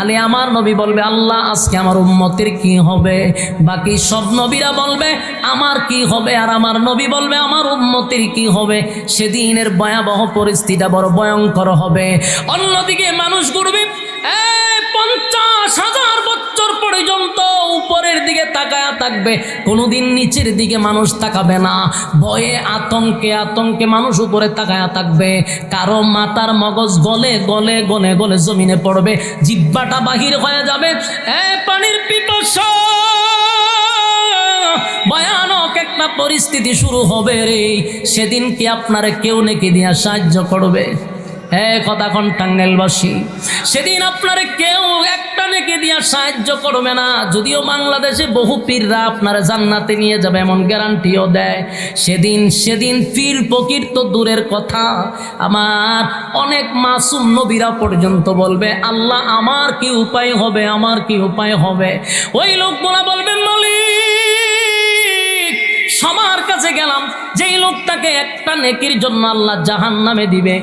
আমার নবী বলবে, আল্লাহ, আজকে আমার উম্মতের কি হবে? বাকি সব নবীরা বলবে, আমার কি হবে? আর আমার নবী বলবে, আমার উম্মতের কি হবে? সেদিনের ভয়াবহ পরিস্থিতিটা বড় ভয়ঙ্কর হবে। অন্যদিকে মানুষ ঘুরবে উপরের দিকে তাকায়া থাকবে, কোনোদিন নিচের দিকে মানুষ তাকাবে না। ভয়ে আতঙ্কে আতঙ্কে মানুষ উপরে তাকায়া থাকবে। কারও মাথার মগজ গলে গলে গলে গলে জমিনে পড়বে, জিব্বাটা বাহির হয়ে যাবে। এ পানির পিপাসা, ভয়ানক একটা পরিস্থিতি শুরু হবে রে। সেদিন কি আপনারা কেউ নাকি দিয়া সাহায্য করবে? হ্যাঁ কথা কোন টাঙ্গাইলবাসী সেদিন আপনারে কেউ একটা নেকে দিয়া সাহায্য করবে না। যদিও বাংলাদেশে বহু পীররা আপনারা জান্নাতে নিয়ে যাবে, এমন গ্যারান্টিও দেয়। সেদিন সেদিন পীর ফকির তো দূরের কথা। আমার অনেক মাসুম নবীরা পর্যন্ত বলবে, আল্লাহ আমার কি উপায় হবে, আমার কি উপায় হবে? ওই লোকগুলা বলবে, মালিক, সবার কাছে গেলাম। যেই লোকটাকে একটা নেকির জন্য আল্লাহ জাহান নামে দিবে